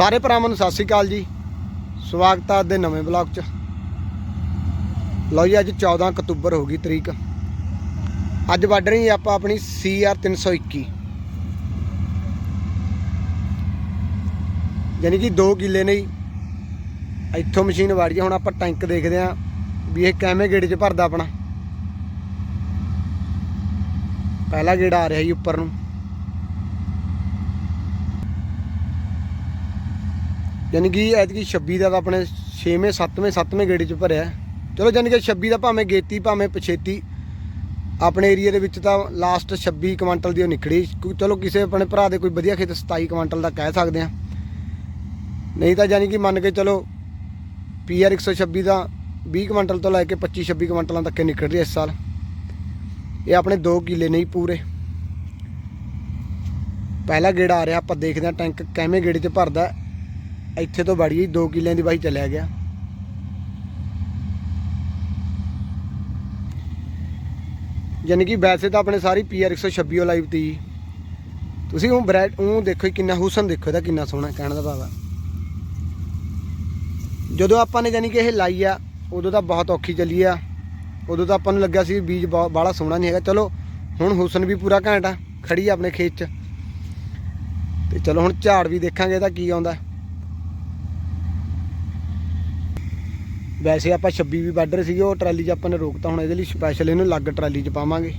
ਸਾਰੇ ਭਰਾਵਾਂ ਨੂੰ ਸਤਿ ਸ੍ਰੀ ਅਕਾਲ ਜੀ। ਸਵਾਗਤ ਹੈ ਅੱਜ ਦੇ ਨਵੇਂ ਬਲੌਗ 'ਚ। ਲਓ ਜੀ, ਅੱਜ 14 ਅਕਤੂਬਰ ਹੋ ਗਈ ਤਰੀਕ। ਅੱਜ ਵੱਢ ਰਹੀ ਆਪਾਂ ਆਪਣੀ CR 321 ਯਾਨੀ ਕਿ 2 ਕਿੱਲੇ ਨੇ ਜੀ। ਇੱਥੋਂ ਮਸ਼ੀਨ ਵਾੜੀ ਆ ਹੁਣ ਆਪਾਂ ਟੈਂਕ ਦੇਖਦੇ ਆਂ ਵੀ ਇਹ ਕਿਵੇਂ ਗੇੜੇ 'ਚ ਭਰਦਾ ਆਪਣਾ। ਪਹਿਲਾ ਗੇੜਾ ਆ ਰਿਹਾ ਜੀ ਉੱਪਰ ਨੂੰ। ਯਾਨੀ ਕਿ ਐਤਕੀ 26 ਦਾ ਤਾਂ ਆਪਣੇ 6ਵੇਂ 7ਵੇਂ 7ਵੇਂ ਗੇੜੇ 'ਚ ਭਰਿਆ। ਚਲੋ ਯਾਨੀ ਕਿ 26 ਦਾ ਭਾਵੇਂ ਗੇਤੀ, ਭਾਵੇਂ ਪਛੇਤੀ, ਆਪਣੇ ਏਰੀਆ ਦੇ ਵਿੱਚ ਤਾਂ ਲਾਸਟ 26 ਕੁਇੰਟਲ ਦੀ ਉਹ ਨਿਕਲੀ। ਚਲੋ ਕਿਸੇ ਆਪਣੇ ਭਰਾ ਦੇ ਕੋਈ ਵਧੀਆ ਖੇਤ 27 ਕੁਇੰਟਲ ਦਾ ਕਹਿ ਸਕਦੇ ਆ। ਨਹੀਂ ਤਾਂ ਯਾਨੀ ਕਿ ਮੰਨ ਕੇ ਚਲੋ ਪੀਆਰ 126 ਦਾ 20 ਕੁਇੰਟਲ ਤੋਂ ਲੈ ਕੇ 25 26 ਕੁਇੰਟਲਾਂ ਤੱਕ ਨਿਕਲ ਰਹੀ ਇਸ ਸਾਲ। ਇਹ ਆਪਣੇ 2 ਕਿੱਲੇ ਨਹੀਂ ਪੂਰੇ। ਪਹਿਲਾ ਗੇੜਾ ਆ ਰਿਹਾ, ਆਪਾਂ ਦੇਖਦੇ ਹਾਂ ਟੈਂਕ ਕਿਵੇਂ ਗੇੜੇ 'ਚ ਭਰਦਾ। ਇੱਥੇ ਤੋਂ ਵੜੀ 2 ਕਿੱਲਿਆਂ ਦੀ ਬਾਈ ਚਲਿਆ ਗਿਆ। ਯਾਨੀ ਕਿ ਵੈਸੇ ਤਾਂ ਆਪਣੇ ਸਾਰੀ ਪੀਆਰ 126 ਓ ਲਾਈਵ ਤੀ। ਤੁਸੀਂ ਉਹ ਬ੍ਰੈਡ ਉਹ ਦੇਖੋ ਜੀ ਕਿੰਨਾ ਹੁਸਨ ਦੇਖੋ, ਇਹਦਾ ਕਿੰਨਾ ਸੋਹਣਾ ਕਹਿਣ ਦਾ ਭਾਵ ਜਦੋਂ ਆਪਾਂ ਨੇ ਯਾਨੀ ਕਿ ਇਹ ਲਾਈ ਆ, ਉਦੋਂ ਤਾਂ ਬਹੁਤ ਔਖੀ ਚੱਲੀ ਆ। ਉਦੋਂ ਤਾਂ ਆਪਾਂ ਨੂੰ ਲੱਗਿਆ ਸੀ ਵੀ ਬੀਜ ਬਾਹਲਾ ਸੋਹਣਾ ਨਹੀਂ ਹੈਗਾ। ਚਲੋ, ਹੁਣ ਹੁਸਨ ਵੀ ਪੂਰਾ ਘੈਂਟ ਆ, ਖੜੀ ਆ ਆਪਣੇ ਖੇਤ 'ਚ। ਤੇ ਚਲੋ ਹੁਣ ਝਾੜ ਵੀ ਦੇਖਾਂਗੇ ਇਹਦਾ ਕੀ ਆਉਂਦਾ। ਵੈਸੇ ਆਪਾਂ 26 ਵੀ ਵੱਢ ਸੀਗੇ, ਉਹ ਟਰਾਲੀ 'ਚ ਆਪਾਂ ਨੇ ਰੋਕਤਾ, ਹੁਣ ਇਹਦੇ ਲਈ ਸਪੈਸ਼ਲ ਇਹਨੂੰ ਲੱਗ ਟਰਾਲੀ 'ਚ ਪਾਵਾਂਗੇ,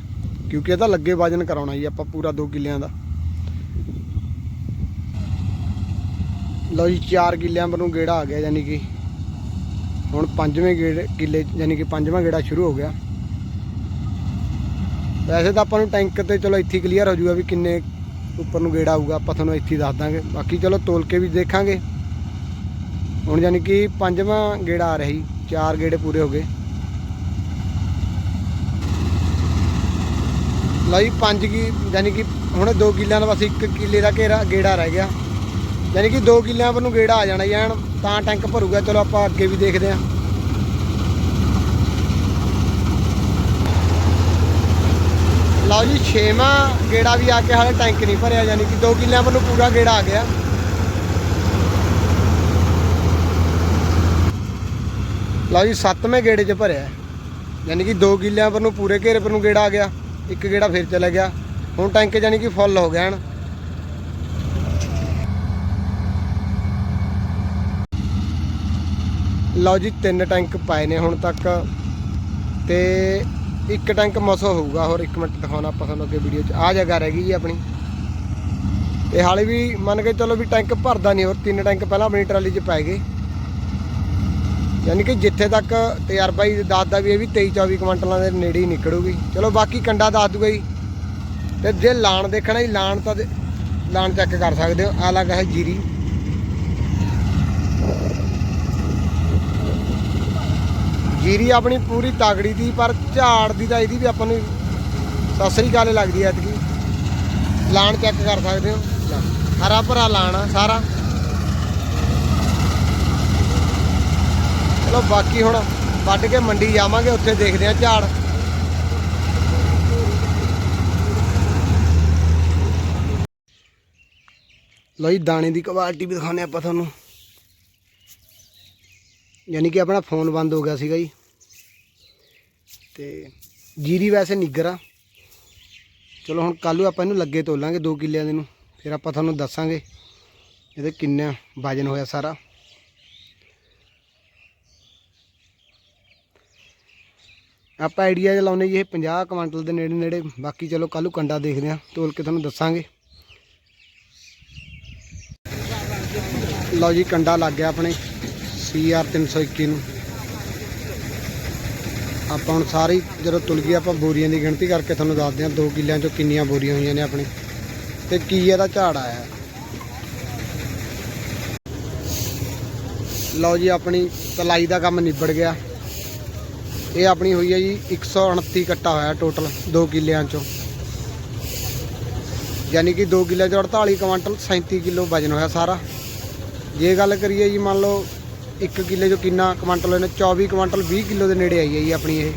ਕਿਉਂਕਿ ਇਹਦਾ ਲੱਗੇ ਵਜਨ ਕਰਾਉਣਾ ਜੀ ਆਪਾਂ ਪੂਰਾ 2 ਕਿੱਲਿਆਂ ਦਾ। ਲਓ ਜੀ 4 ਕਿੱਲਿਆਂ ਪਰ ਨੂੰ ਗੇੜਾ ਆ ਗਿਆ, ਯਾਨੀ ਕਿ ਹੁਣ ਪੰਜਵੇਂ ਗੇੜੇ, ਕਿੱਲੇ, ਯਾਨੀ ਕਿ ਪੰਜਵਾਂ ਗੇੜਾ ਸ਼ੁਰੂ ਹੋ ਗਿਆ। ਵੈਸੇ ਤਾਂ ਆਪਾਂ ਨੂੰ ਟੈਂਕ ਤੇ ਚਲੋ ਇੱਥੇ ਕਲੀਅਰ ਹੋ ਜਾਊਗਾ ਵੀ ਕਿੰਨੇ ਉੱਪਰ ਨੂੰ ਗੇੜਾ ਆਊਗਾ, ਆਪਾਂ ਤੁਹਾਨੂੰ ਇੱਥੇ ਹੀ ਦੱਸ ਦਾਂਗੇ। ਬਾਕੀ ਚਲੋ ਤੋਲ ਕੇ ਵੀ ਦੇਖਾਂਗੇ। ਹੁਣ ਯਾਨੀ ਕਿ ਪੰਜਵਾਂ ਗੇੜਾ ਆ ਰਹੀ, ਚਾਰ ਗੇੜੇ ਪੂਰੇ ਹੋ ਗਏ। ਲਈ ਪੰਜ ਕੀ ਯਾਨੀ ਕਿ ਹੁਣ 2 ਕਿੱਲਿਆਂ ਦਾ ਬਸ 1 ਕਿੱਲੇ ਦਾ ਘੇਰਾ, ਗੇੜਾ ਰਹਿ ਗਿਆ। ਯਾਨੀ ਕਿ 2 ਕਿੱਲਿਆਂ ਪਰ ਨੂੰ ਗੇੜਾ ਆ ਜਾਣਾ ਯਾਨ ਤਾਂ ਟੈਂਕ ਭਰੂਗਾ, ਚਲੋ ਆਪਾਂ ਅੱਗੇ ਵੀ ਦੇਖਦੇ ਹਾਂ ਲਓ ਜੀ, ਛੇਵਾਂ ਗੇੜਾ ਵੀ ਆ ਕੇ ਹਾਲੇ ਟੈਂਕ ਨਹੀਂ ਭਰਿਆ ਯਾਨੀ ਕਿ 2 ਕਿੱਲਿਆਂ ਪਰ ਨੂੰ ਪੂਰਾ ਗੇੜਾ ਆ ਗਿਆ। ਲਓ ਜੀ, ਸੱਤਵੇਂ ਗੇੜੇ 'ਚ ਭਰਿਆ। ਯਾਨੀ ਕਿ 2 ਕਿੱਲਿਆਂ ਪਰ ਨੂੰ ਪੂਰੇ ਘੇਰੇ ਪਰ ਨੂੰ ਗੇੜਾ ਆ ਗਿਆ। ਇੱਕ ਗੇੜਾ ਫਿਰ ਚਲਾ ਗਿਆ। ਹੁਣ ਟੈਂਕ ਯਾਨੀ ਕਿ ਫੁੱਲ ਹੋ ਗਿਆ ਹਨ। ਲਓ ਜੀ, ਤਿੰਨ ਟੈਂਕ ਪਾਏ ਨੇ ਹੁਣ ਤੱਕ। ਤੇ ਇੱਕ ਟੈਂਕ ਮਸੋ ਹੋਊਗਾ। ਹੋਰ ਇੱਕ ਮਿੰਟ ਦਿਖਾਉਣਾ ਆਪਾਂ ਤੁਹਾਨੂੰ ਅੱਗੇ ਵੀਡੀਓ 'ਚ। ਆ ਜਗ੍ਹਾ ਰਹਿ ਗਈ ਜੀ ਆਪਣੀ। ਤੇ ਹਾਲੇ ਵੀ ਮੰਨ ਕੇ ਚਲੋ ਵੀ ਟੈਂਕ ਭਰਦਾ ਨਹੀਂ। ਹੋਰ ਤਿੰਨ ਟੈਂਕ ਪਹਿਲਾਂ ਆਪਣੀ ਟਰਾਲੀ 'ਚ ਪੈ ਗਏ। ਯਾਨੀ ਕਿ ਜਿੱਥੇ ਤੱਕ ਤਜਰਬਾ ਹੀ ਦੱਸਦਾ ਵੀ ਇਹ ਵੀ 23 24 ਕੁਇੰਟਲਾਂ ਦੇ ਨੇੜੇ ਹੀ ਨਿਕਲੂਗੀ। ਚਲੋ ਬਾਕੀ ਕੰਡਾ ਦੱਸ ਦੂਗਾ ਜੀ। ਤੇ ਜੇ ਲਾਣ ਦੇਖਣਾ ਹੀ ਲਾਣ ਤਾਂ ਲਾਣ ਚੈੱਕ ਕਰ ਸਕਦੇ ਹੋ। ਆ ਲੱਗਾ ਹੈ ਜੀਰੀ। ਜੀਰੀ ਆਪਣੀ ਪੂਰੀ ਤਾਗੜੀ ਦੀ, ਪਰ ਝਾੜ ਦੀ ਤਾਂ ਇਹਦੀ ਵੀ ਆਪਾਂ ਨੂੰ ਸਤਿ ਸ੍ਰੀ ਲੱਗਦੀ ਐ ਐਤਕੀ। ਲਾਣ ਚੈੱਕ ਕਰ ਸਕਦੇ ਹੋ। ਹਰਾ ਭਰਾ ਲਾਣ ਆ ਸਾਰਾ। ਚਲੋ ਬਾਕੀ ਹੁਣ ਵੱਢ ਕੇ ਮੰਡੀ ਜਾਵਾਂਗੇ, ਉੱਥੇ ਦੇਖਦੇ ਆ ਝਾੜ। ਲਓ ਜੀ, ਦਾਣੇ ਦੀ ਕੁਆਲਿਟੀ ਵੀ ਦਿਖਾਉਂਦੇ ਆਪਾਂ ਤੁਹਾਨੂੰ। ਯਾਨੀ ਕਿ ਆਪਣਾ ਫੋਨ ਬੰਦ ਹੋ ਗਿਆ ਸੀਗਾ ਜੀ। ਤੇ ਜੀਰੀ ਵੈਸੇ ਨਿੱਗਰ ਆ। ਚਲੋ ਹੁਣ ਕੱਲ੍ਹ ਆਪਾਂ ਇਹਨੂੰ ਲੱਗੇ ਤੋਲਾਂਗੇ 2 ਕਿੱਲਿਆਂ ਦੇ ਨੂੰ, ਫਿਰ ਆਪਾਂ ਤੁਹਾਨੂੰ ਦੱਸਾਂਗੇ ਇਹਦੇ ਕਿੰਨਾ ਵਜਨ ਹੋਇਆ ਸਾਰਾ। ਆਪਾਂ ਆਈਡੀਆ ਜਿਹਾ ਲਾਉਨੇ ਜੀ ਇਹ 50 ਕੁਇੰਟਲ ਦੇ ਨੇੜੇ ਨੇੜੇ। ਬਾਕੀ ਚਲੋ ਕੱਲ੍ਹ ਨੂੰ ਕੰਡਾ ਦੇਖਦੇ ਆ ਤੋਲ ਕੇ ਤੁਹਾਨੂੰ ਦੱਸਾਂਗੇ। ਲਓ ਜੀ, ਕੰਡਾ ਲੱਗ ਗਿਆ ਆਪਣੇ CR 321 ਨੂੰ। ਆਪਾਂ ਹੁਣ ਸਾਰੀ ਜਦੋਂ ਤੁਲ ਗਈ, ਆਪਾਂ ਬੋਰੀਆਂ ਦੀ ਗਿਣਤੀ ਕਰਕੇ ਤੁਹਾਨੂੰ ਦੱਸਦੇ ਹਾਂ 2 ਕਿੱਲਿਆਂ ਚੋਂ ਕਿੰਨੀਆਂ ਬੋਰੀਆਂ ਹੋਈਆਂ ਨੇ ਆਪਣੇ। ਤੇ ਕੀ ਇਹਦਾ ਝਾੜ ਆਇਆ। ਲਓ ਜੀ, ਆਪਣੀ ਤਲਾਈ ਦਾ ਕੰਮ ਨਿਬੜ ਗਿਆ। ਇਹ ਆਪਣੀ ਹੋਈ ਹੈ ਜੀ 129 ਕੱਟਾ ਹੋਇਆ ਟੋਟਲ 2 ਕਿੱਲਿਆਂ ਚੋਂ। ਯਾਨੀ ਕਿ 2 ਕਿੱਲਿਆਂ ਚੋਂ 48 ਕੁਇੰਟਲ 37 ਕਿਲੋ ਵਜਨ ਹੋਇਆ ਸਾਰਾ। ਜੇ ਗੱਲ ਕਰੀਏ ਜੀ ਮੰਨ ਲਓ 1 ਕਿੱਲੇ ਚੋਂ ਕਿੰਨਾ ਕੁਇੰਟਲ ਇਹਨੇ 24 ਕੁਇੰਟਲ 20 ਕਿਲੋ ਦੇ ਨੇੜੇ ਆਈ ਹੈ ਜੀ ਆਪਣੀ ਇਹ।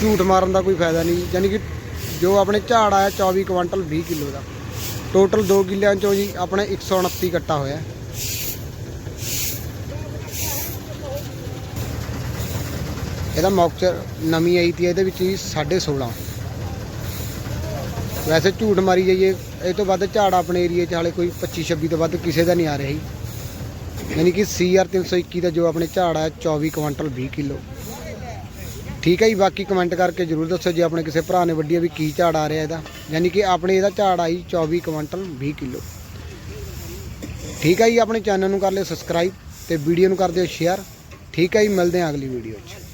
ਝੂਠ ਮਾਰਨ ਦਾ ਕੋਈ ਫਾਇਦਾ ਨਹੀਂ ਯਾਨੀ ਕਿ ਜੋ ਆਪਣੇ ਝਾੜ ਆਇਆ 24 ਕੁਇੰਟਲ 20 ਕਿਲੋ ਦਾ। ਟੋਟਲ 2 ਕਿੱਲਿਆਂ ਚੋਂ ਜੀ ਆਪਣੇ 129 ਕੱਟਾ ਹੋਇਆ। ਇਹਦਾ ਮੌਕਚਰ ਨਵੀਂ ਆਈ ਤੀ ਇਹਦੇ ਵਿੱਚ ਜੀ 16.5 ਵੈਸੇ ਝੂਠ ਮਾਰੀ ਜਾਈਏ, ਇਹ ਤੋਂ ਵੱਧ ਝਾੜ ਆਪਣੇ ਏਰੀਏ 'ਚ ਹਾਲੇ ਕੋਈ 25 26 ਤੋਂ ਵੱਧ ਕਿਸੇ ਦਾ ਨਹੀਂ ਆ ਰਿਹਾ ਜੀ। ਯਾਨੀ ਕਿ ਸੀਆਰ 321 ਦਾ ਜੋ ਆਪਣੇ ਝਾੜ ਆ 24 ਕੁਇੰਟਲ 20 ਕਿਲੋ। ਠੀਕ ਹੈ ਜੀ, ਬਾਕੀ ਕਮੈਂਟ ਕਰਕੇ ਜਰੂਰ ਦੱਸੋ ਜੇ ਆਪਣੇ ਕਿਸੇ ਭਰਾ ਨੇ ਵੱਡੀ ਵੀ ਕੀ ਝਾੜ ਆ ਰਿਹਾ ਇਹਦਾ। ਯਾਨੀ ਕਿ ਆਪਣੇ ਇਹਦਾ ਝਾੜ ਆਈ 24 ਕੁਇੰਟਲ 20 ਕਿਲੋ। ਠੀਕ ਹੈ ਜੀ, ਆਪਣੇ ਚੈਨਲ ਨੂੰ ਕਰ ਲਿਓ ਸਬਸਕ੍ਰਾਈਬ ਤੇ ਵੀਡੀਓ ਨੂੰ ਕਰ ਦਿਓ ਸ਼ੇਅਰ ਠੀਕ ਹੈ ਜੀ, ਮਿਲਦੇ ਹਾਂ ਅਗਲੀ ਵੀਡੀਓ 'ਚ।